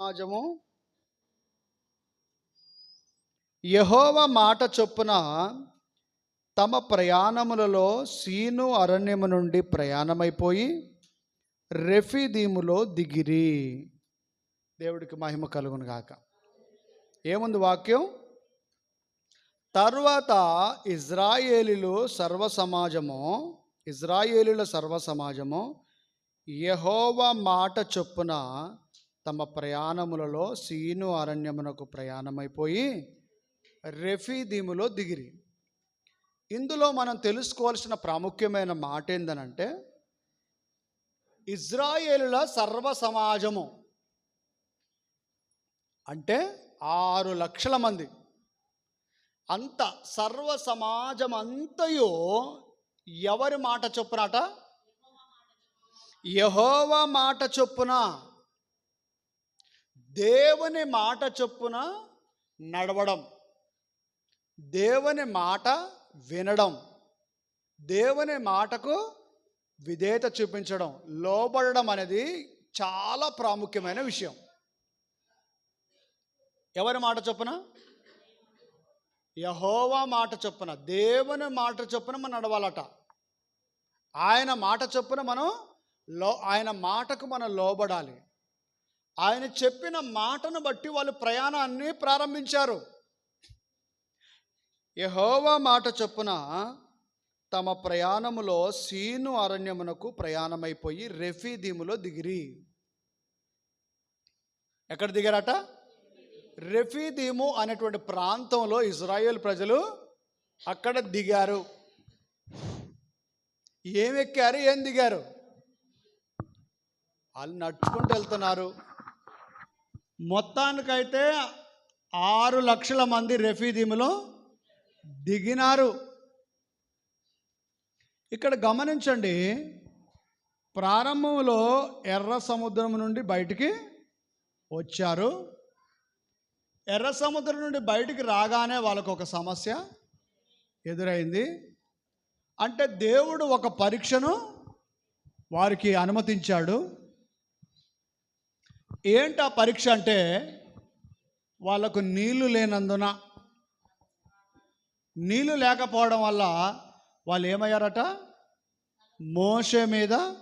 సమాజము. యహోవ మాట చొప్పున తమ ప్రయాణములలో సీను అరణ్యము నుండి ప్రయాణమైపోయి రెఫీదీములో దిగిరి. దేవుడికి మహిమ కలుగును గాక. ఏముంది వాక్యం? తర్వాత ఇజ్రాయేలీలు సర్వ సమాజము ఇజ్రాయేలీల సర్వ సమాజము యహోవ మాట చొప్పున తమ ప్రయాణములలో సీను అరణ్యమునకు ప్రయాణమైపోయి రెఫీదీములో దిగిరి. ఇందులో మనం తెలుసుకోవాల్సిన ప్రాముఖ్యమైన మాట ఏందనంటే ఇజ్రాయేలుల సర్వ సమాజము అంటే ఆరు లక్షల మంది. అంత సర్వ సమాజం అంతయో ఎవరి మాట చొప్పునట? యహోవ మాట చొప్పున. దేవుని మాట చొప్పున నడవడం. దేవుని మాట వినడం. దేవుని మాటకు విధేయత చూపించడం. లోబడడం అనేది చాలా ప్రాముఖ్యమైన విషయం. ఎవరి మాట చొప్పున? యహోవా మాట చొప్పున. దేవుని మాట చొప్పున మనం నడవాలట. ఆయన మాట చొప్పున మనం లో ఆయన మాటకు మనం లోబడాలి. ఆయన చెప్పిన మాటను బట్టి వాళ్ళు ప్రయాణాన్ని ప్రారంభించారు. యహోవా మాట చొప్పున తమ ప్రయాణములో సీను అరణ్యమునకు ప్రయాణమైపోయి రెఫీదీములో దిగిరి. ఎక్కడ దిగారట? రెఫీదీము అనేటువంటి ప్రాంతంలో ఇజ్రాయేల్ ప్రజలు అక్కడ దిగారు. ఏం ఎక్కారు? ఏం దిగారు? వాళ్ళు నడుచుకుంటూ వెళ్తున్నారు. మొత్తానికైతే ఆరు లక్షల మంది రెఫీదీములో దిగినారు. ఇక్కడ గమనించండి ప్రారంభంలో ఎర్ర సముద్రం నుండి బయటికి వచ్చారు. ఎర్ర సముద్రం నుండి బయటికి రాగానే వాళ్ళకు ఒక సమస్య ఎదురైంది. అంటే దేవుడు ఒక పరీక్షను వారికి అనుమతించాడు. ఏంటి ఆ పరీక్ష అంటే వాళ్ళకు నీళ్ళు లేనందున? నీళ్ళు లేకపోవడం వల్ల వాళ్ళు ఏమయ్యారట? మోస మీద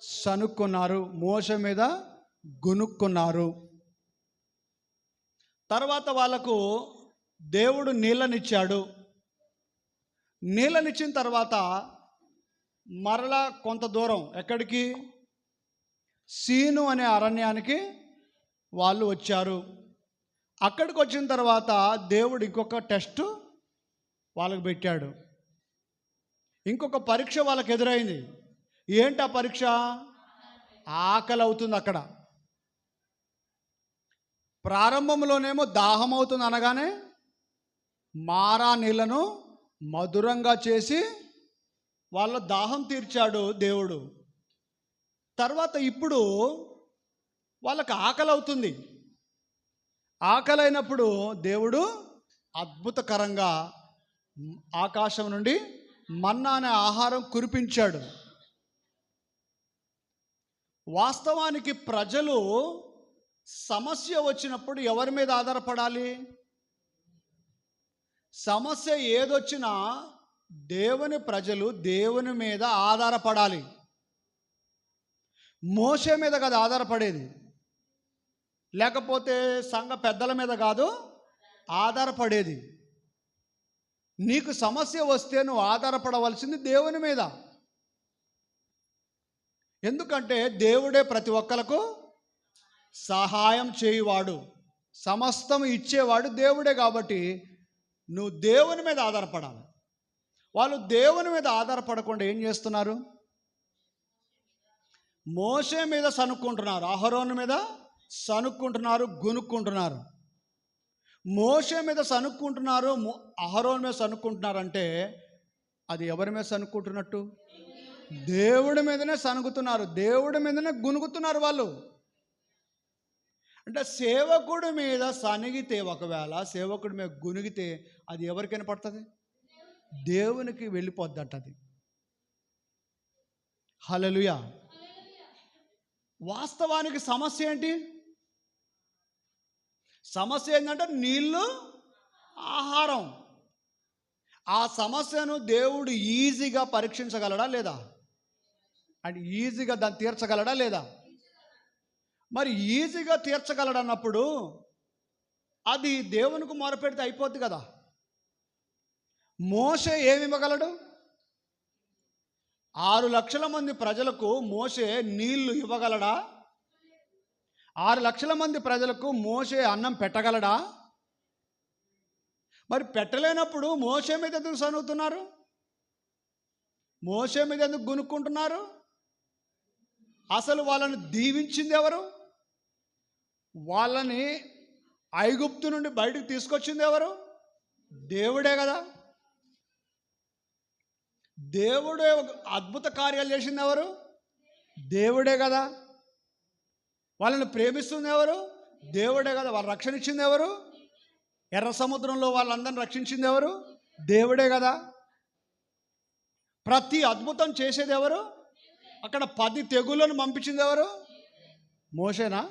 సనుక్కున్నారు మోస మీద గునుక్కున్నారు తర్వాత వాళ్ళకు దేవుడు నీళ్ళనిచ్చాడు. నీళ్ళనిచ్చిన తర్వాత మరలా కొంత దూరం ఎక్కడికి? సీను అనే అరణ్యానికి వాళ్ళు వచ్చారు. అక్కడికి వచ్చిన తర్వాత దేవుడు ఇంకొక టెస్ట్ వాళ్ళకు పెట్టాడు. ఇంకొక పరీక్ష వాళ్ళకి ఎదురైంది. ఏంటి ఆ పరీక్ష? ఆకలి అవుతుంది అక్కడ. ప్రారంభంలోనేమో దాహం అవుతుంది అనగానే మారా నీళ్ళను మధురంగా చేసి వాళ్ళ దాహం తీర్చాడు దేవుడు. తర్వాత ఇప్పుడు వాళ్ళకి ఆకలి అవుతుంది ఆకలి అయినప్పుడు దేవుడు అద్భుతకరంగా ఆకాశం నుండి మన్నా అనే ఆహారం కురిపించాడు. వాస్తవానికి ప్రజలు సమస్య వచ్చినప్పుడు ఎవరి మీద ఆధారపడాలి? సమస్య ఏదొచ్చినా దేవుని ప్రజలు దేవుని మీద ఆధారపడాలి. మోసే మీద కాదు ఆధారపడేది. లేకపోతే సంఘ పెద్దల మీద కాదు ఆధారపడేది. నీకు సమస్య వస్తే నువ్వు ఆధారపడవలసింది దేవుని మీద. ఎందుకంటే దేవుడే ప్రతి ఒక్కలకు సహాయం చేయువాడు. సమస్తం ఇచ్చేవాడు దేవుడే కాబట్టి నువ్వు దేవుని మీద ఆధారపడాలి. వాళ్ళు దేవుని మీద ఆధారపడకుండా ఏం చేస్తున్నారు? మోసే మీద సనుక్కుంటున్నారు అహరోను మీద సనుక్కుంటున్నారు గునుక్కుంటున్నారు మోసే మీద సనుక్కుంటున్నారు అహరోన్ మీద సనుక్కుంటున్నారు అంటే అది ఎవరి మీద సనుక్కుంటున్నట్టు దేవుడి మీదనే సనుగుతున్నారు దేవుడి మీదనే గునుగుతున్నారు వాళ్ళు. అంటే సేవకుడి మీద సనిగితే ఒకవేళ సేవకుడి మీద గునిగితే అది ఎవరికైనా పడుతుంది దేవునికి వెళ్ళిపోద్దట అది హలలుయా వాస్తవానికి సమస్య ఏంటి? సమస్య ఏంటంటే నీళ్ళు ఆహారం. ఆ సమస్యను దేవుడు ఈజీగా పరీక్షించగలడా లేదా? అండ్ ఈజీగా దాన్ని తీర్చగలడా లేదా? మరి ఈజీగా తీర్చగలడన్నప్పుడు అది దేవునికి మొరపెడితే అయిపోద్ది కదా. మోస ఏమి ఇవ్వగలడు? ఆరు లక్షల మంది ప్రజలకు మోసే నీళ్ళు ఇవ్వగలడా? ఆరు లక్షల మంది ప్రజలకు మోసే అన్నం పెట్టగలడా? మరి పెట్టలేనప్పుడు మోసే మీద ఎందుకు సనుగుతున్నారు మోసే మీద ఎందుకు గునుక్కుంటున్నారు? అసలు వాళ్ళని దీవించింది ఎవరు? వాళ్ళని ఐగుప్తు నుండి బయటకు తీసుకొచ్చింది ఎవరు? దేవుడే కదా. దేవుడే ఒక అద్భుత కార్యాలు చేసింది ఎవరు దేవుడే కదా. వాళ్ళని ప్రేమిస్తుంది ఎవరు దేవుడే కదా. వాళ్ళు రక్షణ ఇచ్చింది ఎవరు ఎర్ర సముద్రంలో వాళ్ళందరిని రక్షించింది ఎవరు దేవుడే కదా. ప్రతి అద్భుతం చేసేది ఎవరు అక్కడ పది తెగులను పంపించింది ఎవరు మోసేనా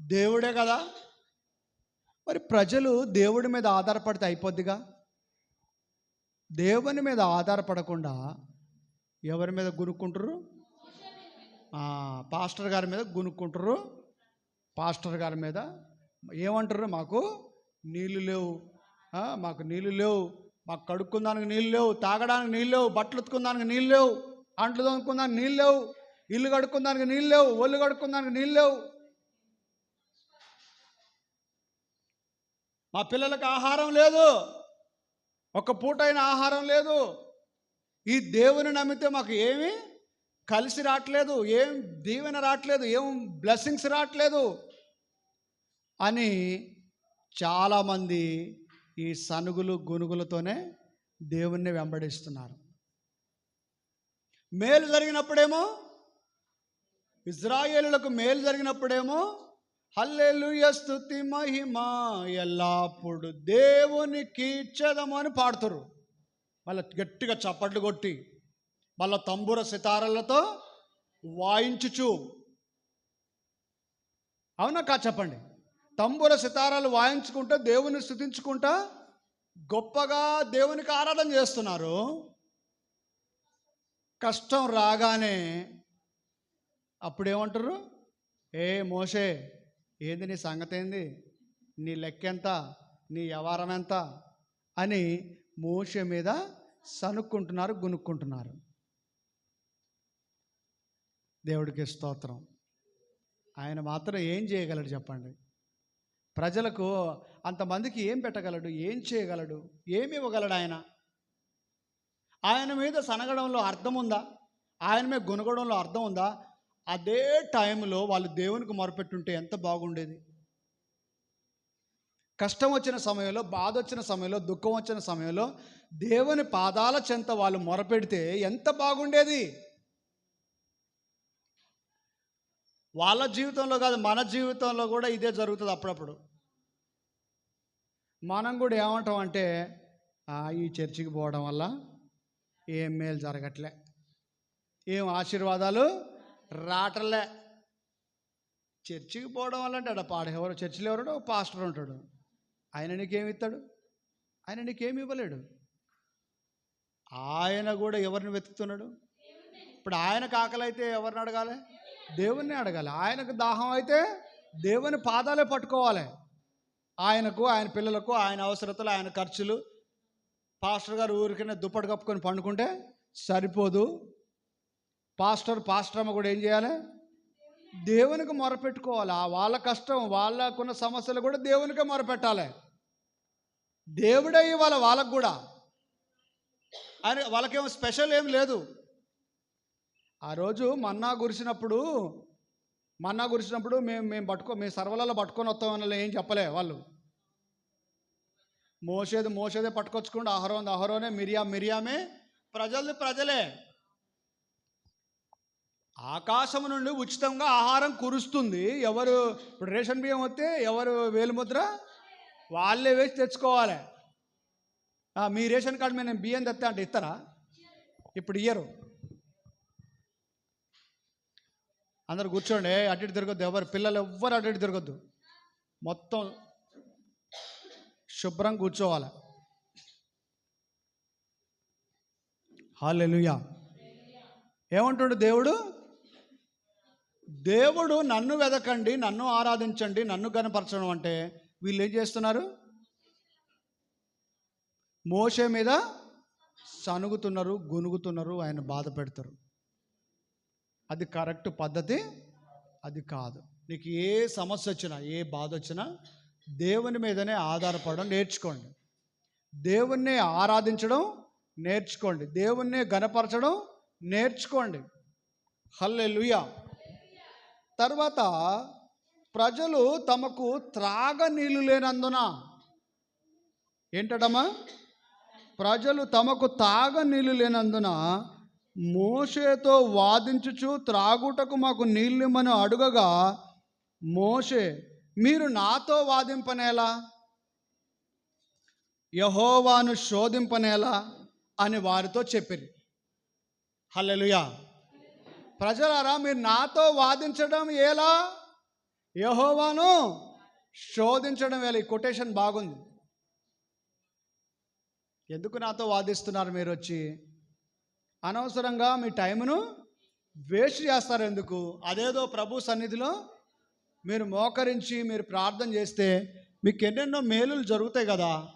దేవుడే కదా. మరి ప్రజలు దేవుడి మీద ఆధారపడితే అయిపోద్దిగా? దేవుని మీద ఆధారపడకుండా ఎవరి మీద గునుక్కుంటారు పాస్టర్ గారి మీద గునుక్కుంటారు పాస్టర్ గారి మీద ఏమంటారు మాకు నీళ్ళు లేవు. మాకు నీళ్ళు లేవు. మాకు కడుక్కుందానికి నీళ్ళు లేవు. తాగడానికి నీళ్ళు లేవు. బట్టలు ఉతుకుందానికి నీళ్ళు లేవు. అంట్లు తోముకుందానికి నీళ్ళు లేవు. ఇల్లు కడుక్కుందానికి నీళ్ళు లేవు. ఒళ్ళు కడుక్కుందానికి నీళ్ళు లేవు. మా పిల్లలకు ఆహారం లేదు. ఒక పూటైన ఆహారం లేదు. ఈ దేవుని నమ్మితే మాకు ఏమి కలిసి రావట్లేదు ఏం దీవెన రావట్లేదు ఏం బ్లెస్సింగ్స్ రావట్లేదు అని చాలామంది ఈ సనుగులు గునుగులతోనే దేవుణ్ణి వెంబడిస్తున్నారు. మేలు జరిగినప్పుడేమో ఇజ్రాయేలులకు మేలు జరిగినప్పుడేమో హల్లెలుయ స్థుతి మహిమ ఎల్లప్పుడు దేవుని ఇచ్చేదము అని పాడుతారు మళ్ళీ గట్టిగా చప్పట్లు కొట్టి మళ్ళీ తంబుర సితారలతో వాయించుచు. అవునా కా చెప్పండి? తంబుర సితారాలు వాయించుకుంటూ దేవుని స్థుతించుకుంటా గొప్పగా దేవునికి ఆరాధన చేస్తున్నారు. కష్టం రాగానే అప్పుడేమంటారు ఏ మోషే ఏంది నీ సంగతి ఏంది నీ లెక్కెంత? నీ వ్యవహారం ఎంత అని మోష మీద సనుక్కుంటున్నారు గునుక్కుంటున్నారు. దేవుడికి స్తోత్రం. ఆయన మాత్రం ఏం చేయగలడు చెప్పండి? ప్రజలకు అంతమందికి ఏం పెట్టగలడు? ఏం చేయగలడు? ఏమి ఇవ్వగలడు ఆయన? ఆయన మీద సనగడంలో అర్థం ఉందా ఆయన మీద గునగడంలో అర్థం ఉందా అదే టైంలో వాళ్ళు దేవునికి మొరపెట్టుంటే ఎంత బాగుండేది. కష్టం వచ్చిన సమయంలో బాధ వచ్చిన సమయంలో దుఃఖం వచ్చిన సమయంలో దేవుని పాదాల చెంత వాళ్ళు మొరపెడితే ఎంత బాగుండేది. వాళ్ళ జీవితంలో కాదు మన జీవితంలో కూడా ఇదే జరుగుతుంది అప్పుడప్పుడు. మనం కూడా ఏమంటాం అంటే ఈ చర్చికి పోవడం వల్ల ఏం మేలు జరగట్లే. ఏం ఆశీర్వాదాలు? రాటలే చర్చికి పోవడం వల్ల అంటే ఆడ పాడ ఎవరు చర్చిలో ఎవరు పాస్టర్ ఉంటాడు. ఆయన నీకేమి ఇస్తాడు? ఆయన నీకేమి ఇవ్వలేడు. ఆయన కూడా ఎవరిని వెతుకుతున్నాడు? ఇప్పుడు ఆయనకు ఆకలి అయితే ఎవరిని అడగాలి? దేవుణ్ణి అడగాలి. ఆయనకు దాహం అయితే దేవుని పాదాలే పట్టుకోవాలి. ఆయనకు ఆయన పిల్లలకు ఆయన అవసరతలు ఆయన ఖర్చులు. పాస్టర్ గారు ఊరికనే దుప్పటి కప్పుకొని పండుకుంటే సరిపోదు. పాస్టర్ పాస్టర్ కూడా ఏం చేయాలి? దేవునికి మొరపెట్టుకోవాలి. వాళ్ళ కష్టం వాళ్ళకున్న సమస్యలు కూడా దేవునికే మొరపెట్టాలి. దేవుడే ఇవ్వాలి వాళ్ళకు కూడా. అని వాళ్ళకేమో స్పెషల్ ఏం లేదు. ఆ రోజు మన్నా గురిసినప్పుడు మన్నా గురిసినప్పుడు మేము మేము పట్టుకో మేము సర్వలలో పట్టుకొని వస్తామని ఏం చెప్పలే వాళ్ళు. మోసేది మోసేదే పట్టుకొచ్చుకుంటూ అహరోంది అహరోనే మిరియా మిరియామే ప్రజలది ప్రజలే. ఆకాశం నుండి ఉచితంగా ఆహారం కురుస్తుంది. ఎవరు ఇప్పుడు రేషన్ బియ్యం వస్తే ఎవరు వేలుముద్ర వాళ్ళే వేసి తెచ్చుకోవాలి. మీ రేషన్ కార్డు మీద నేను బియ్యం తెస్తా అంటే ఇస్తారా ఇప్పుడు ఇయ్యరు. అందరు కూర్చోండి. అటు ఇటు తిరగొద్దు. ఎవరు పిల్లలు ఎవ్వరు అటు ఇటు తిరగొద్దు. మొత్తం శుభ్రం కూర్చోవాలి. హాలెలుయా ఏమంటుండు దేవుడు? దేవుడు నన్ను వెదకండి నన్ను ఆరాధించండి నన్ను గనపరచడం అంటే వీళ్ళు ఏం చేస్తున్నారు? మోసే మీద సనుగుతున్నారు గునుగుతున్నారు ఆయన బాధ పెడతారు. అది కరెక్ట్ పద్ధతి? అది కాదు. నీకు ఏ సమస్య వచ్చినా ఏ బాధ వచ్చినా దేవుని మీదనే ఆధారపడడం నేర్చుకోండి. దేవుణ్ణి ఆరాధించడం నేర్చుకోండి. దేవుణ్ణి గనపరచడం నేర్చుకోండి. హల్లే తర్వాత ప్రజలు తమకు త్రాగనీళ్ళు లేనందున ఏంటడమ్మా ప్రజలు తమకు తాగనీళ్ళు లేనందున మోషేతో వాదించుచు త్రాగుటకు మాకు నీళ్ళిమ్మని అడుగగా మోషే మీరు నాతో వాదింపనేలా? యహోవాను శోధింపనేలా? అని వారితో చెప్పిరి. హల్లెలుయా. ప్రజలారా మీరు నాతో వాదించడం ఎలా? యహోవాను శోధించడం ఎలా? ఈ కొటేషన్ బాగుంది. ఎందుకు నాతో వాదిస్తున్నారు మీరు వచ్చి? అనవసరంగా మీ టైంను వేస్ట్ చేస్తారు ఎందుకు? అదేదో ప్రభు సన్నిధిలో మీరు మోకరించి మీరు ప్రార్థన చేస్తే మీకు ఎన్నెన్నో మేలులు జరుగుతాయి కదా.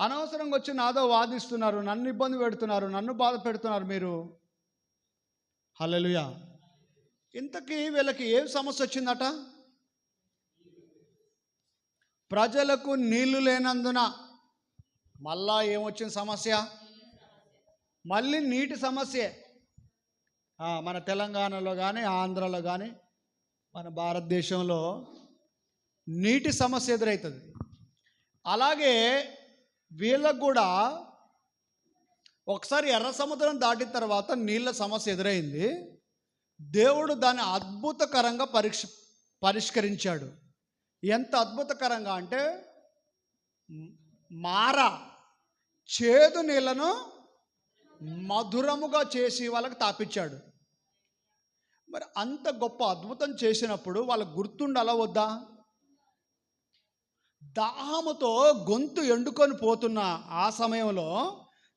అనవసరంగా వచ్చి నాతో వాదిస్తున్నారు నన్ను ఇబ్బంది పెడుతున్నారు నన్ను బాధ పెడుతున్నారు మీరు. హలలుయా ఇంతకీ వీళ్ళకి ఏ సమస్య వచ్చిందట? ప్రజలకు నీళ్ళు లేనందున మళ్ళా ఏమొచ్చిన సమస్య? మళ్ళీ నీటి సమస్యే. మన తెలంగాణలో కానీ ఆంధ్రలో కానీ మన భారతదేశంలో నీటి సమస్య ఎదురవుతుంది అలాగే వీళ్ళకు కూడా ఒకసారి ఎర్ర సముద్రం దాటిన తర్వాత నీళ్ళ సమస్య ఎదురైంది. దేవుడు దాన్ని అద్భుతకరంగా పరీక్ష పరిష్కరించాడు. ఎంత అద్భుతకరంగా అంటే మార చేదు నీళ్ళను మధురముగా చేసి వాళ్ళకి తాపించాడు మరి అంత గొప్ప అద్భుతం చేసినప్పుడు వాళ్ళకు గుర్తుండాలా వద్దా? దాహముతో గొంతు ఎండుకొని పోతున్న ఆ సమయంలో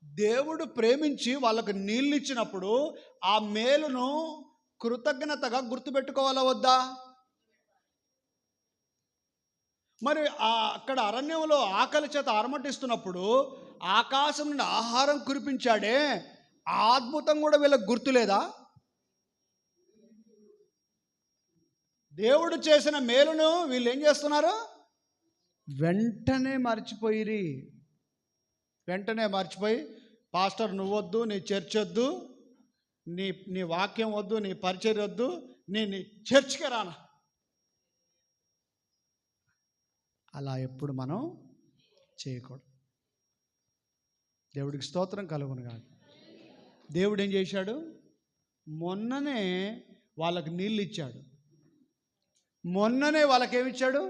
దేవుడు ప్రేమించి వాళ్ళకు నీళ్ళు ఇచ్చినప్పుడు ఆ మేలును కృతజ్ఞతగా గుర్తుపెట్టుకోవాలా వద్దా? మరి ఆ అక్కడ అరణ్యంలో ఆకలి చేత అరమటిస్తున్నప్పుడు ఆకాశం నుండి ఆహారం కురిపించాడే ఆ అద్భుతం కూడా వీళ్ళకి గుర్తులేదా? దేవుడు చేసిన మేలును వీళ్ళు ఏం చేస్తున్నారు? వెంటనే మర్చిపోయిరి. వెంటనే మర్చిపోయి పాస్టర్ నువ్వొద్దు నీ చర్చ్ వద్దు నీ నీ వాక్యం వద్దు నీ పరిచయం వద్దు నీ నీ చర్చ్కి రానా? అలా ఎప్పుడు మనం చేయకూడదు. దేవుడికి స్తోత్రం కలుగును కాదు దేవుడు ఏం చేశాడు? మొన్ననే వాళ్ళకి నీళ్ళు ఇచ్చాడు మొన్ననే వాళ్ళకి ఏమి ఇచ్చాడు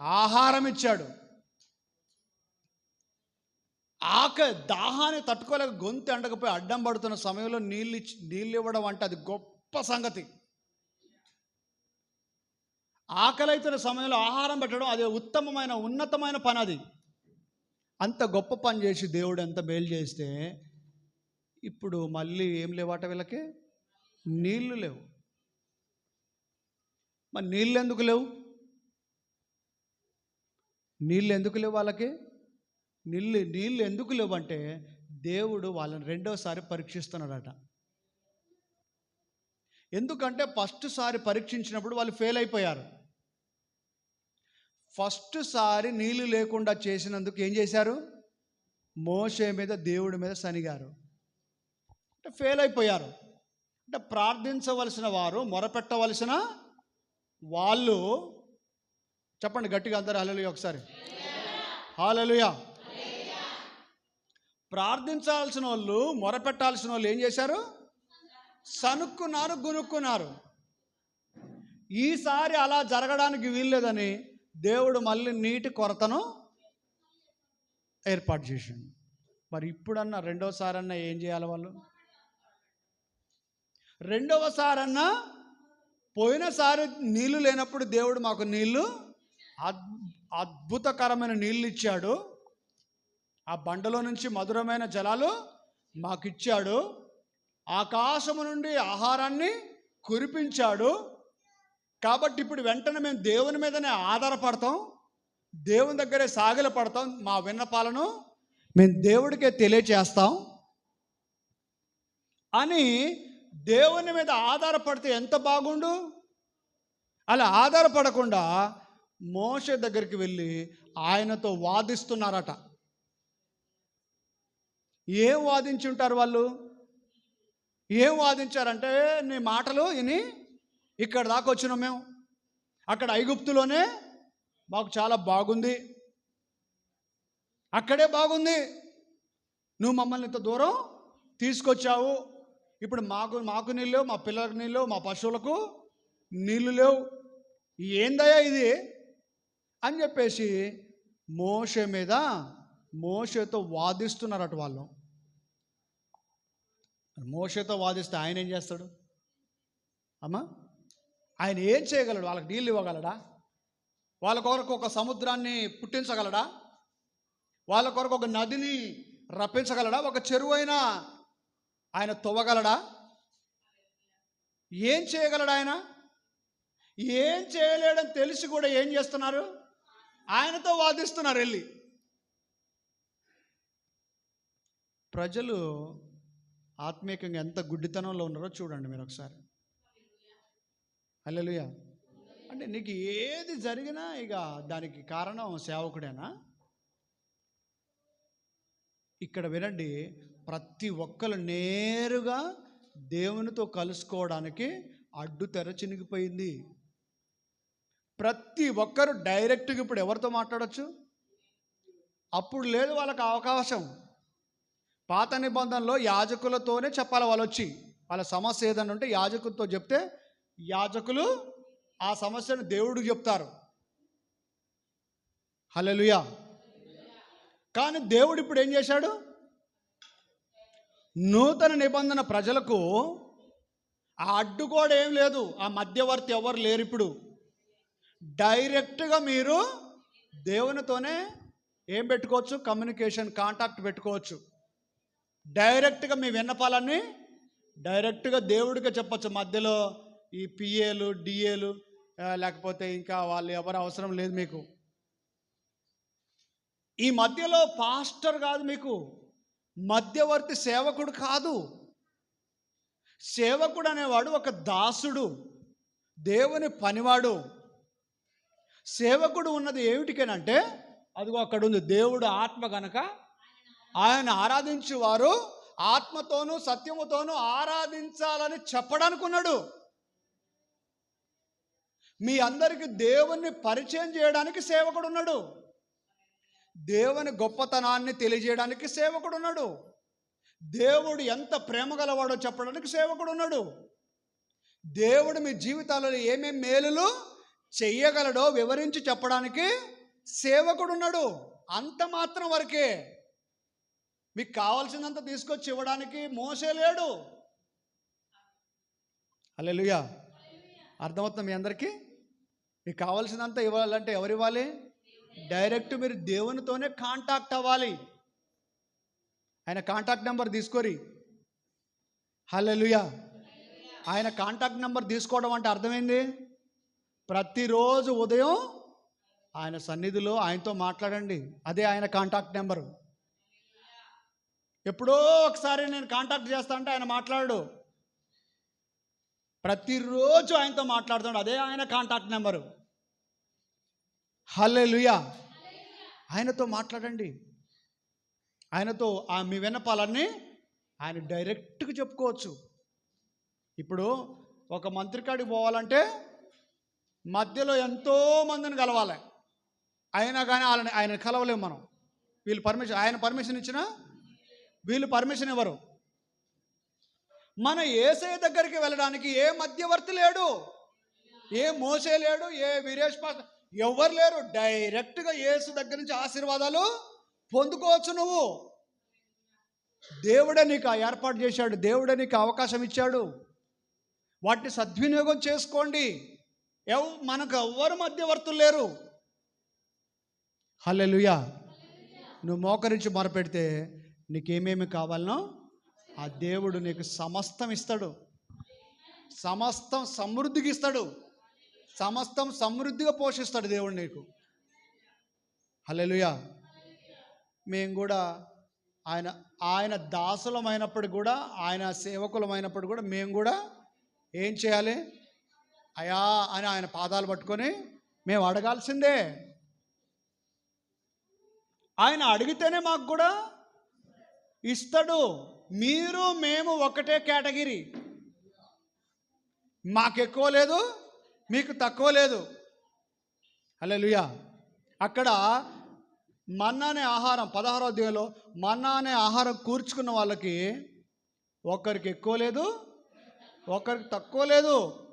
ఆహారం ఇచ్చాడు ఆక దాహాన్ని తట్టుకోలేక గొంతు ఎండకపోయి అడ్డం పడుతున్న సమయంలో నీళ్ళు ఇచ్చి నీళ్ళు ఇవ్వడం అంటే అది గొప్ప సంగతి. ఆకలైతున్న సమయంలో ఆహారం పెట్టడం అది ఉత్తమమైన ఉన్నతమైన పని అది. అంత గొప్ప పని చేసి దేవుడు ఎంత మేలు చేస్తే ఇప్పుడు మళ్ళీ ఏం లేవాట వీళ్ళకి? నీళ్ళు లేవు. మరి నీళ్ళు ఎందుకు లేవు? నీళ్ళు ఎందుకు లేవు వాళ్ళకి? నీళ్ళు నీళ్ళు ఎందుకు లేవు అంటే దేవుడు వాళ్ళని రెండోసారి పరీక్షిస్తున్నాడట. ఎందుకంటే ఫస్ట్ సారి పరీక్షించినప్పుడు వాళ్ళు ఫెయిల్ అయిపోయారు. ఫస్ట్ సారి నీళ్ళు లేకుండా చేసినందుకు ఏం చేశారు? మోసే మీద దేవుడి మీద సనిగారు. అంటే ఫెయిల్ అయిపోయారు. అంటే ప్రార్థించవలసిన వారు మొరపెట్టవలసిన వాళ్ళు చెప్పండి గట్టిగా అందరు హల్లెలూయా ఒకసారి. హాలలుయా ప్రార్థించాల్సిన వాళ్ళు మొరపెట్టాల్సిన వాళ్ళు ఏం చేశారు? సనుక్కున్నారు గునుక్కున్నారు. ఈసారి అలా జరగడానికి వీల్లేదని దేవుడు మళ్ళీ నీటి కొరతను ఏర్పాటు చేసిండు. మరి ఇప్పుడన్నా రెండవసారన్నా ఏం చేయాలి వాళ్ళు? రెండవసారన్నా పోయినసారి నీళ్ళు లేనప్పుడు దేవుడు మాకు నీళ్ళు అద్ అద్భుతకరమైన నీళ్ళు ఇచ్చాడు. ఆ బండలో నుంచి మధురమైన జలాలు మాకు ఇచ్చాడు ఆకాశము నుండి ఆహారాన్ని కురిపించాడు. కాబట్టి ఇప్పుడు వెంటనే మేము దేవుని మీదనే ఆధారపడతాం. దేవుని దగ్గరే సాగిల పడతాం. మా విన్నపాలను మేము దేవుడికే తెలియచేస్తాం. అని దేవుని మీద ఆధారపడితే ఎంత బాగుండు? అలా ఆధారపడకుండా మోషే దగ్గరికి వెళ్ళి ఆయనతో వాదిస్తున్నారట. ఏం వాదించి ఉంటారు వాళ్ళు? ఏం వాదించారంటే నీ మాటలు విని ఇక్కడ దాకా వచ్చినాం మేము. అక్కడ ఐగుప్తులోనే మాకు చాలా బాగుంది. అక్కడే బాగుంది. నువ్వు మమ్మల్ని ఇంత దూరం తీసుకొచ్చావు. ఇప్పుడు మాకు మాకు నీళ్ళు లేవు మా పిల్లలకు నీళ్ళు లేవు, మా పశువులకు నీళ్ళు లేవు. ఏందయ్యా ఇది? అని చెప్పేసి మోషే మీద మోషేతో వాదిస్తున్నారట వాళ్ళు. మోషతో వాదిస్తే ఆయన ఏం చేస్తాడు? అమ్మా ఆయన ఏం చేయగలడు? వాళ్ళకి నీళ్ళు ఇవ్వగలడా? వాళ్ళ కొరకు ఒక సముద్రాన్ని పుట్టించగలడా? వాళ్ళ కొరకు ఒక నదిని రప్పించగలడా? ఒక చెరువు అయినా ఆయన తవ్వగలడా? ఏం చేయగలడు ఆయన? ఏం చేయలేడని తెలిసి కూడా ఏం చేస్తున్నారు? ఆయనతో వాదిస్తున్నారు వెళ్ళి. ప్రజలు ఆత్మీయంగా ఎంత గుడ్డితనంలో ఉన్నారో చూడండి మీరు ఒకసారి. హల్లెలూయా. అంటే నీకు ఏది జరిగినా ఇక దానికి కారణం సేవకుడేనా? ఇక్కడ వినండి ప్రతి ఒక్కరు నేరుగా దేవునితో కలుసుకోవడానికి అడ్డు తెర చినిగిపోయింది. ప్రతి ఒక్కరు డైరెక్ట్గా ఇప్పుడు ఎవరితో మాట్లాడచ్చు? అప్పుడు లేదు వాళ్ళకి అవకాశం. పాత నిబంధనలో యాజకులతోనే చెప్పాలి వాళ్ళు వచ్చి వాళ్ళ సమస్య ఏదైనా ఉంటే యాజకులతో చెప్తే యాజకులు ఆ సమస్యను దేవుడికి చెప్తారు. హలలుయా కానీ దేవుడు ఇప్పుడు ఏం చేశాడు? నూతన నిబంధన ప్రజలకు ఆ అడ్డుగోడ ఏం లేదు. ఆ మధ్యవర్తి ఎవరు లేరు ఇప్పుడు. డైరెక్ట్గా మీరు దేవునితోనే ఏం పెట్టుకోవచ్చు? కమ్యూనికేషన్ కాంటాక్ట్ పెట్టుకోవచ్చు. డైరెక్ట్గా మీ విన్నపాలన్నీ డైరెక్ట్గా దేవుడిగా చెప్పొచ్చు. మధ్యలో ఈ పిఏలు డిఏలు లేకపోతే ఇంకా వాళ్ళు ఎవరు అవసరం లేదు మీకు. ఈ మధ్యలో పాస్టర్ కాదు మీకు. మధ్యవర్తి సేవకుడు కాదు. సేవకుడు అనేవాడు ఒక దాసుడు. దేవుని పనివాడు. సేవకుడు ఉన్నది ఏమిటికేనంటే అదిగో అక్కడ ఉంది దేవుడు ఆత్మ గనక ఆయన ఆరాధించేవారు ఆత్మతోనూ సత్యముతోనూ ఆరాధించాలని చెప్పడానుకున్నాడు. మీ అందరికి దేవుణ్ణి పరిచయం చేయడానికి సేవకుడు ఉన్నాడు దేవుని గొప్పతనాన్ని తెలియజేయడానికి సేవకుడు ఉన్నాడు దేవుడు ఎంత ప్రేమ గలవాడో చెప్పడానికి సేవకుడు ఉన్నాడు దేవుడు మీ జీవితాలలో ఏమేమి మేలులు చెయ్యగలడో వివరించి చెప్పడానికి సేవకుడు ఉన్నాడు అంత మాత్రం వరకే మీకు కావాల్సినంత తీసుకొచ్చి ఇవ్వడానికి మోసే లేడు. అల్లెలుయా అర్థమవుతుంది మీ అందరికీ? మీకు కావాల్సినంత ఇవ్వాలంటే ఎవరు ఇవ్వాలి? డైరెక్ట్ మీరు దేవునితోనే కాంటాక్ట్ అవ్వాలి. ఆయన కాంటాక్ట్ నెంబర్ తీసుకోరి. హల్లెలుయా. ఆయన కాంటాక్ట్ నెంబర్ తీసుకోవడం అంటే అర్థమైంది? ప్రతిరోజు ఉదయం ఆయన సన్నిధిలో ఆయనతో మాట్లాడండి. అదే ఆయన కాంటాక్ట్ నెంబరు. ఎప్పుడో ఒకసారి నేను కాంటాక్ట్ చేస్తా అంటే ఆయన మాట్లాడు. ప్రతిరోజు ఆయనతో మాట్లాడుతాడు. అదే ఆయన కాంటాక్ట్ నెంబరు. హల్లెలూయా. ఆయనతో మాట్లాడండి. ఆయనతో ఆ మీ విన్నపాలన్నీ ఆయన డైరెక్ట్గా చెప్పుకోవచ్చు. ఇప్పుడు ఒక మంత్రి కాడికి పోవాలంటే మధ్యలో ఎంతో మందిని కలవాలి. అయినా కానీ వాళ్ళని ఆయన కలవలేము మనం. వీళ్ళు పర్మిషన్ ఆయన పర్మిషన్ ఇచ్చినా వీళ్ళు పర్మిషన్ ఇవ్వరు. మన ఏసఐ దగ్గరికి వెళ్ళడానికి ఏ మధ్యవర్తి లేడు. ఏ మోసే లేడు ఏ వీరేష్ పాస్ ఎవరు లేరు. డైరెక్ట్గా ఏసు దగ్గర నుంచి ఆశీర్వాదాలు పొందుకోవచ్చు నువ్వు. దేవుడే నీకు ఏర్పాటు చేశాడు. దేవుడే నీకు అవకాశం ఇచ్చాడు. వాటిని సద్వినియోగం చేసుకోండి. ఎవ్ మనకు ఎవ్వరు మధ్యవర్తులు లేరు. హల్లెలూయా. నువ్వు మోకరించి మొరపెడితే నీకేమేమి కావాలనో ఆ దేవుడు నీకు సమస్తం ఇస్తాడు. సమస్తం సమృద్ధికి ఇస్తాడు. సమస్తం సమృద్ధిగా పోషిస్తాడు దేవుడు నీకు. హలెలుయా మేము కూడా ఆయన ఆయన దాసులమైనప్పుడు కూడా ఆయన సేవకులమైనప్పుడు కూడా మేము కూడా ఏం చేయాలి? అయా అని ఆయన పాదాలు పట్టుకొని మేము అడగాల్సిందే. ఆయన అడిగితేనే మాకు కూడా ఇస్తాడు. మీరు మేము ఒకటే కేటగిరీ. మాకు ఎక్కువ లేదు మీకు తక్కువ లేదు. హల్లెలూయా. అక్కడ మన్నా అనే ఆహారం పదహారో అధ్యాయంలో మన్నా అనే ఆహారం కూర్చుకున్న వాళ్ళకి ఒకరికి ఎక్కువ లేదు ఒకరికి తక్కువ లేదు.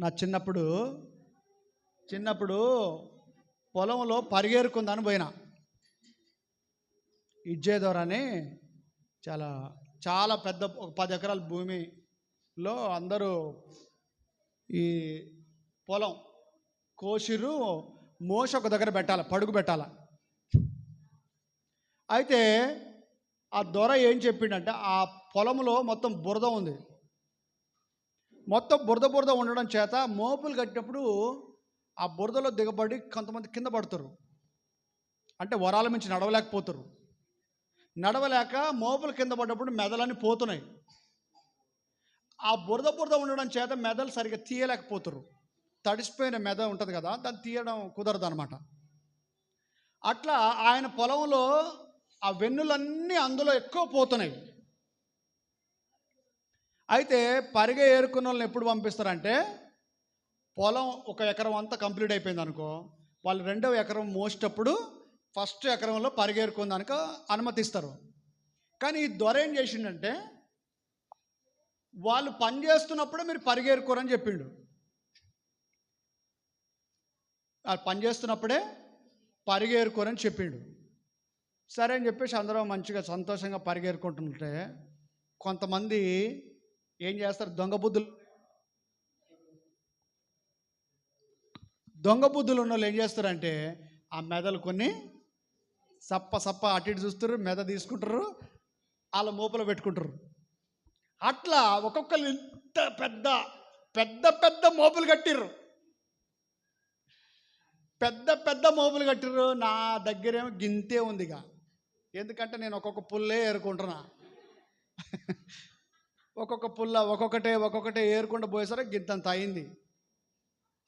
నా చిన్నప్పుడు చిన్నప్పుడు పొలంలో పరిగేరుకుందని పోయినా. ఇజ్జేదోరని చాలా చాలా పెద్ద ఒక పది ఎకరాల భూమిలో అందరూ ఈ పొలం కోసిరు మోస ఒక దగ్గర పెట్టాలి పడుగు పెట్టాల. అయితే ఆ దొర ఏం చెప్పిండంటే ఆ పొలంలో మొత్తం బురద ఉంది. మొత్తం బురద బురద ఉండడం చేత మోపులు కట్టినప్పుడు ఆ బురదలో దిగబడి కొంతమంది కింద పడతారు. అంటే వరాల మించి నడవలేకపోతారు. నడవలేక మోపులు కింద పడ్డప్పుడు మెదలని పోతున్నాయి. ఆ బురద బురద ఉండడం చేత మెదలు సరిగ్గా తీయలేకపోతురు తడిసిపోయిన మెద ఉంటుంది కదా దాన్ని తీయడం కుదరదు అనమాట అట్లా ఆయన పొలంలో ఆ వెన్నులన్నీ అందులో ఎక్కువ పోతున్నాయి. అయితే పరిగె ఏరుకున్న వాళ్ళని ఎప్పుడు పంపిస్తారంటే పొలం ఒక ఎకరం అంతా కంప్లీట్ అయిపోయింది అనుకో వాళ్ళు రెండవ ఎకరం మోసేటప్పుడు ఫస్ట్ ఎకరంలో పరిగెరుకుందానిక అనుమతిస్తారు. కానీ ఈ దొర ఏం చేసిండంటే వాళ్ళు పని చేస్తున్నప్పుడే మీరు పరిగెరుకోరని చెప్పిండు. ఆ పని చేస్తున్నప్పుడే పరిగెరుకోరని చెప్పిండు. సరే అని చెప్పేసి అందరూ మంచిగా సంతోషంగా పరిగెరుకుంటుంటే కొంతమంది ఏం చేస్తారు? దొంగ బుద్ధులు దొంగ బుద్ధులు ఉన్న వాళ్ళు ఏం చేస్తారంటే ఆ మెదలు కొన్ని సప్ప సప్ప అటు ఇటు చూస్తారు మెద తీసుకుంటారు వాళ్ళ మోపలో పెట్టుకుంటారు అట్లా ఒక్కొక్కరు ఇంత పెద్ద పెద్ద పెద్ద మోపులు కట్టిర్రు. పెద్ద పెద్ద మోపులు కట్టిర్రు నా దగ్గరేమో గింతే ఉందిగా. ఎందుకంటే నేను ఒక్కొక్క పుల్లే ఏరుకుంటున్నా. ఒక్కొక్క పుల్ల ఒక్కొక్కటే ఒక్కొక్కటే ఏరుకుంటూ పోయేసరికి గింతంత అయింది.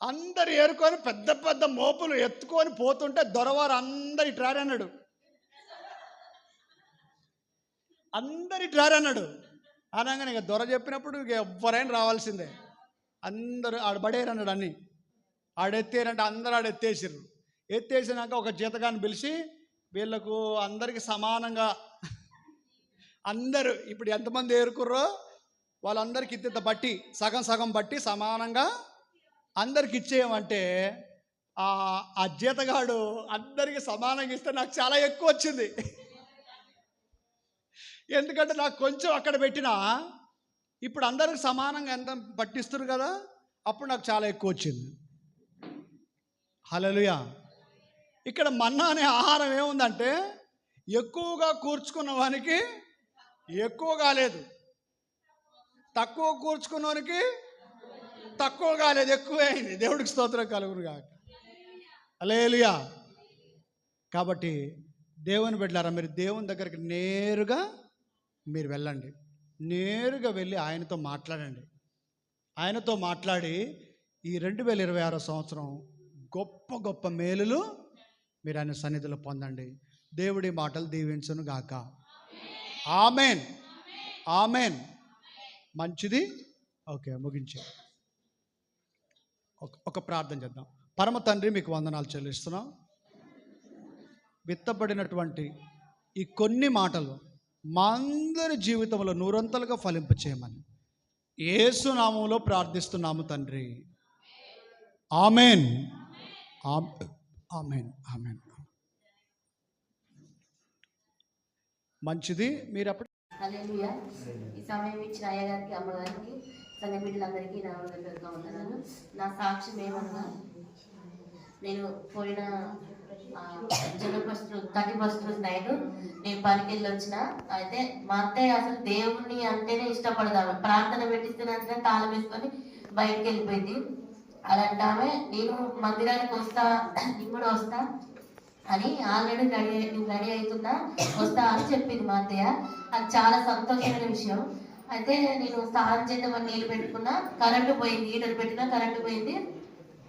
అందరు ఏరుకొని పెద్ద పెద్ద మోపులు ఎత్తుకొని పోతుంటే దొరవారు అందరి ట్రారీ అన్నాడు అందరి రారన్నాడు అన్నాడు. అనగానే ఇక దొర చెప్పినప్పుడు ఇక ఎవరైనా రావాల్సిందే. అందరూ ఆడ పడేరు అన్నాడు అన్ని. ఆడెత్తేరంటే అందరూ ఆడెత్తేసారు ఎత్తేసినాక ఒక జీతగాన్ని పిలిచి వీళ్ళకు అందరికి సమానంగా అందరూ ఇప్పుడు ఎంతమంది ఏరుకుర్రో వాళ్ళందరికి ఇంత బట్టి సగం సగం బట్టి సమానంగా అందరికి ఇచ్చేయమంటే ఆ ఆ జీతగాడు అందరికీ సమానంగా ఇస్తే నాకు చాలా ఎక్కువ వచ్చింది. ఎందుకంటే నాకు కొంచెం అక్కడ పెట్టినా ఇప్పుడు అందరికి సమానంగా ఎంత పట్టిస్తారు కదా అప్పుడు నాకు చాలా ఎక్కువ వచ్చింది. హలలుయా ఇక్కడ మన్నా అనే ఆహారం ఏముందంటే ఎక్కువగా కూర్చుకున్న వానికి ఎక్కువ కాలేదు తక్కువ కూర్చుకున్నవానికి తక్కువ కాలేదు ఎక్కువ అయింది. దేవుడికి స్తోత్రం కలుగురు కాక అలేలుయా కాబట్టి దేవుని బిడ్డలారా మీరు దేవుని దగ్గరికి నేరుగా మీరు వెళ్ళండి. నేరుగా వెళ్ళి ఆయనతో మాట్లాడండి. ఆయనతో మాట్లాడి ఈ రెండు వేల ఇరవై ఆరో సంవత్సరం గొప్ప గొప్ప మేలులు మీరు ఆయన సన్నిధిలో పొందండి. దేవుడి మాటలు దీవించును గాక. ఆమెన్. ఆమెన్. మంచిది. ఓకే ముగించే. ఒక ఒక ప్రార్థన చేద్దాం. పరమ తండ్రి మీకు వందనాలు చెల్లిస్తున్నాం. విత్తబడినటువంటి ఈ కొన్ని మాటలు మా అందరి జీవితంలో నూరంతలుగా ఫలింప చేయమని. ఏసునామంలో ప్రార్థిస్తున్నాము తండ్రి. ఆమెన్. Amen amen. మంచిది. మీరు అప్పుడు ఈ సమయం ఇచ్చిన అయ్యగారికి అమ్మగారికి సంఘ బిడ్డలందరికీ నా హృదయపూర్వక వందనాలు. నా సాక్ష్యం ఏమన్నా నేను పోయిన జనవరి ఫస్ట్ థర్టీ ఫస్ట్ నైట్ నేను పనికి వెళ్ళి వచ్చిన అయితే మా అత్తయ్య అసలు దేవుణ్ణి అంటేనే ఇష్టపడదాము ప్రార్థన పెట్టిస్తున్నట్టుగా తాళం వేసుకొని బయటకు వెళ్ళిపోయింది. అలాంటి ఆమె నేను మందిరానికి వస్తా నేను కూడా వస్తా అని ఆల్రెడీ రెడీ నేను రెడీ అవుతున్నా వస్తా అని చెప్పింది మా అత్తయ్య. అది చాలా సంతోషమైన విషయం. అయితే నేను స్నానం చేద్దామని నీళ్ళు పెట్టుకున్నా కరెంటు పోయింది హీటర్ పెట్టినా కరెంటు పోయింది.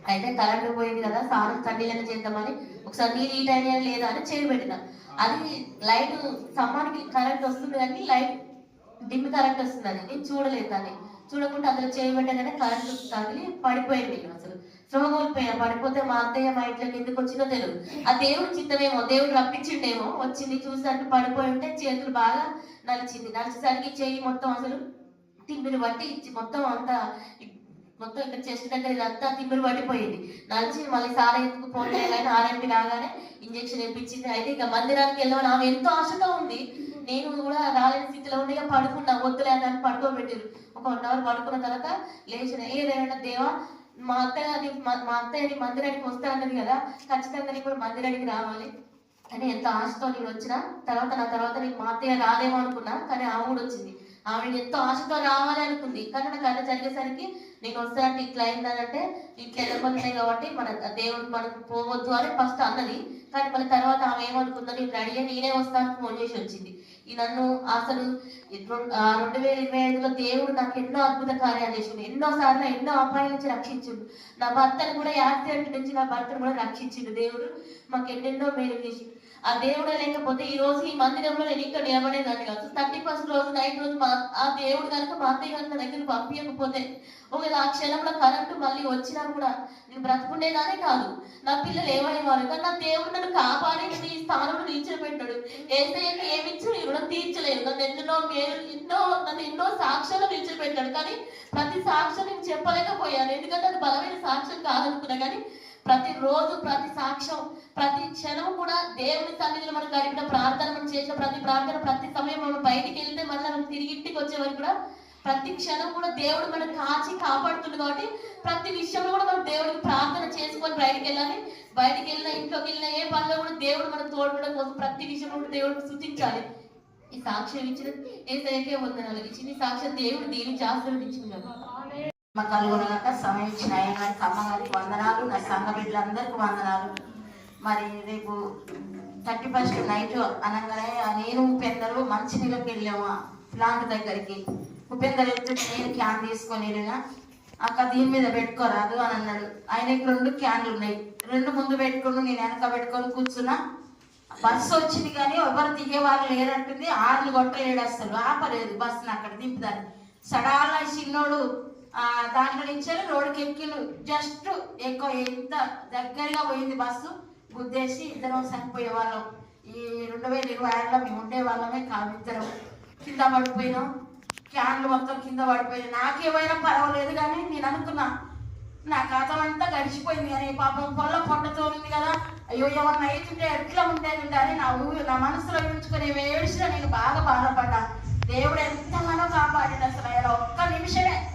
అయితే కరెంటు పోయింది కదా స్నానం చన్నీళ్ళని చేద్దామని ఒకసారి నీళ్ళు హీట్ అయినా లేదా అని చేయి పెట్టిన. అది లైట్ సమ్మానికి కరెంట్ వస్తుంది కానీ లైట్ డిమ్ కరెంట్ వస్తుంది అది నేను చూడలేదు దాన్ని. చూడకుండా అందులో చేయబెట్టగానే కరెంట్ తగిలి పడిపోయింది నేను అసలు. శ్రమ కోల్పోయినా పడిపోతే మా అత్తయ్య మా ఇంట్లోకి ఎందుకు వచ్చిందో తెలియదు ఆ దేవుడు చిత్తమేమో దేవుడు రప్పించిండేమో వచ్చింది చూసినట్టు పడిపోయి ఉంటే చేతులు బాగా నలిచింది. నలిచేసరికి చేయి మొత్తం అసలు తిమ్మిని బట్టి ఇచ్చి మొత్తం అంతా మొత్తం ఇక్కడ చెస్ట్ దగ్గర ఇదంతా తిమ్మిరి పట్టిపోయింది నలిచి మళ్ళీ సార్ ఎందుకు పోతే కానీ ఆర్ఎంపీ రాగానే ఇంజక్షన్ వేయించింది అయితే ఇక మందిరానికి వెళ్ళమని ఆమె ఎంతో ఆశగా ఉంది. నేను కూడా రాలేని స్థితిలో ఉండి పడుకున్నా. వద్దులే అని పడుకోబెట్టారు. ఒక వన్ అవర్ పడుకున్న తర్వాత లేచిన ఏదైనా దేవా మా అత్తయ్య నీ- మా అత్తయ్యని అత్తయ్య నీ మందిరానికి వస్తా అన్నది కదా. ఖచ్చితంగా నీకు కూడా మందిరానికి రావాలి. అని ఎంత ఆశతో నేను వచ్చిన. తర్వాత నా తర్వాత నేను మా అత్తయ్య రాదేమో అనుకున్నా. కానీ ఆమె కూడా వచ్చింది. ఆమె ఎంతో ఆశతో రావాలి అనుకుంది కానీ నాకు అలా జరిగేసరికి నీకు వస్తానంటే ఇట్లా అయిందనంటే ఇట్లా వెళ్ళబోతున్నాయి కాబట్టి మన దేవుడు మనకు పోవద్దు అని ఫస్ట్ అన్నది. కానీ మళ్ళీ తర్వాత ఆమె ఏమనుకుందో నేను రెడీ అయ్యి నేనే వస్తాను ఫోన్ చేసి వచ్చింది. ఈ నన్ను అసలు రెండు ఆ రెండు వేల ఇరవై ఐదులో దేవుడు నాకు ఎన్నో అద్భుత కార్యాలు చేసిండు. ఎన్నో సార్లు ఎన్నో అపాయాల నుంచి రక్షించిండు. నా భర్తను కూడా యాక్సిడెంట్ నుంచి నా భర్తను కూడా రక్షించిండు దేవుడు. మాకు ఎన్నెన్నో మేలు చేసిండు. ఆ దేవుడే లేకపోతే ఈ రోజు ఈ మందిరంలో నేను ఇక్కడ నిలబడేదాన్ని కాదు. థర్టీ ఫస్ట్ రోజు నైట్ రోజు మా ఆ దేవుడు కనుక మా అత్తయ్య కనుక దగ్గర పంపించకపోతే ఒకవేళ ఆ క్షణంలో కరెంటు మళ్ళీ వచ్చినా కూడా నేను బ్రతుకుండేదానే కాదు. నా పిల్లలు ఏమయ్యేవారు కానీ నా దేవుడు నన్ను కాపాడి నన్ను ఈ స్థానంలో నిలిచిపెట్టాడు ఏసయ్యకి ఏమిచ్చు ఇచ్చి రుణం తీర్చలేదు. నన్ను ఎన్నో మేలు ఎన్నో నన్ను ఎన్నో సాక్ష్యాలు నిలిచిపెట్టాడు కానీ ప్రతి సాక్ష్యం నేను చెప్పలేకపోయాను. ఎందుకంటే అది బలమైన సాక్ష్యం కాదనుకున్నా. కానీ ప్రతి రోజు ప్రతి సాక్ష్యం ప్రతి క్షణం కూడా దేవుని సన్నిధిలో మనం గడిపిన ప్రార్థన మనం చేసిన ప్రతి ప్రార్థన ప్రతి సమయం మనం బయటికి వెళ్తే మళ్ళీ మనం తిరిగి ఇంటికి వచ్చే వరకు కూడా ప్రతి క్షణం కూడా దేవుడు మనం కాచి కాపాడుతుంది కాబట్టి ప్రతి విషయంలో కూడా మనం దేవుడికి ప్రార్థన చేసుకొని బయటికి వెళ్ళాలి. బయటికి వెళ్ళిన ఇంట్లోకి వెళ్ళిన ఏ పనిలో కూడా దేవుడు మనం తోడడం కోసం ప్రతి విషయం కూడా దేవుడిని స్థుతించాలి. ఈ సాక్ష్యం ఇచ్చిన ఏ ఏసైకే వందనాలు. ఇచ్చింది ఈ సాక్ష్యం దేవుడు దీవించి ఆశీర్వదించింది కదా కలుగునగాక సమయం ఇచ్చిన అయ్యగారికి అమ్మగారికి వందనాలు నా సంఘ బిడ్డలందరికీ వందనాలు. మరి రేపు థర్టీ ఫస్ట్ నైట్ అనగానే నేను ఉపేందరు మంచినీళ్ళకి వెళ్ళాము ప్లాంట్ దగ్గరికి. ఉపేందర్ వెళ్తే నేను క్యాన్ తీసుకొని వెళ్ళిన. అక్క దీని మీద పెట్టుకోరాదు అని అన్నాడు. ఆయనకి రెండు క్యాన్లు ఉన్నాయి. రెండు ముందు పెట్టుకుని నేను వెనక పెట్టుకొని కూర్చున్నా. బస్సు వచ్చింది కానీ ఎవరు దిగేవాళ్ళు లేరంటుంది. ఆరులు కొట్టలేడు అసలు. ఆపలేదు బస్సుని అక్కడ దింపుదాన్ని. సడాల చిన్నోడు దాంట్లో నుంచి రోడ్డుకి ఎక్కిండు జస్ట్ ఎక్కువ ఎంత దగ్గరగా పోయింది బస్సు గుద్దేసి ఇద్దరం చనిపోయే వాళ్ళం. ఈ రెండు వేల ఇరవై ఆరులో మేము ఉండే వాళ్ళమే కాదు ఇద్దరం. కింద పడిపోయినాం. క్యాన్లు మొత్తం కింద పడిపోయినాయి. నాకేమైనా పర్వాలేదు కానీ నేను అనుకున్నా నా ఖాతా అంతా గడిచిపోయింది కానీ పాపం పొల్ల పొట్టతో ఉంది కదా. అయ్యో ఏమన్నా అయితుంటే ఎట్లా ఉండేది అని నా ఊరు నా మనసులో ఉంచుకొని ఏడిసినా నేను బాగా బాధపడ్డా. దేవుడు ఎంతగానో కాపాడింది అసలు ఆయన ఒక్క నిమిషమే.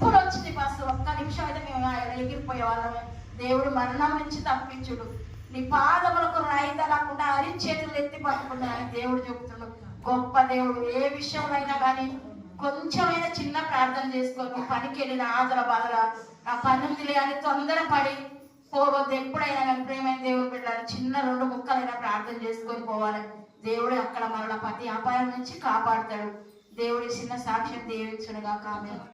రప్పులు వచ్చింది బస్సు ఒక్క నిమిషం అయితే మేము ఆయన ఎగిరిపోయే వాళ్ళమే దేవుడు మరణం నుంచి తప్పించుడు. నీ పాదములకు రాయి లేకుండా అరి చేతులు ఎత్తి పట్టుకున్నాయని దేవుడు చెబుతున్నాడు. గొప్ప దేవుడు ఏ విషయంలో కానీ కొంచెమైనా చిన్న ప్రార్థన చేసుకొని పనికి వెళ్ళిన ఆదర బాధగా ఆ పని ఉందిలే అని తొందరపడి పోవద్దు. ఎప్పుడైనా కానీ ప్రేమైన దేవుడు పెట్టాలి చిన్న రెండు ముక్కలైనా ప్రార్థన చేసుకొని పోవాలి. దేవుడు అక్కడ మరల ప్రతి అపాయం నుంచి కాపాడుతాడు. దేవుడి చిన్న సాక్ష్యం దీవించుడుగా కామె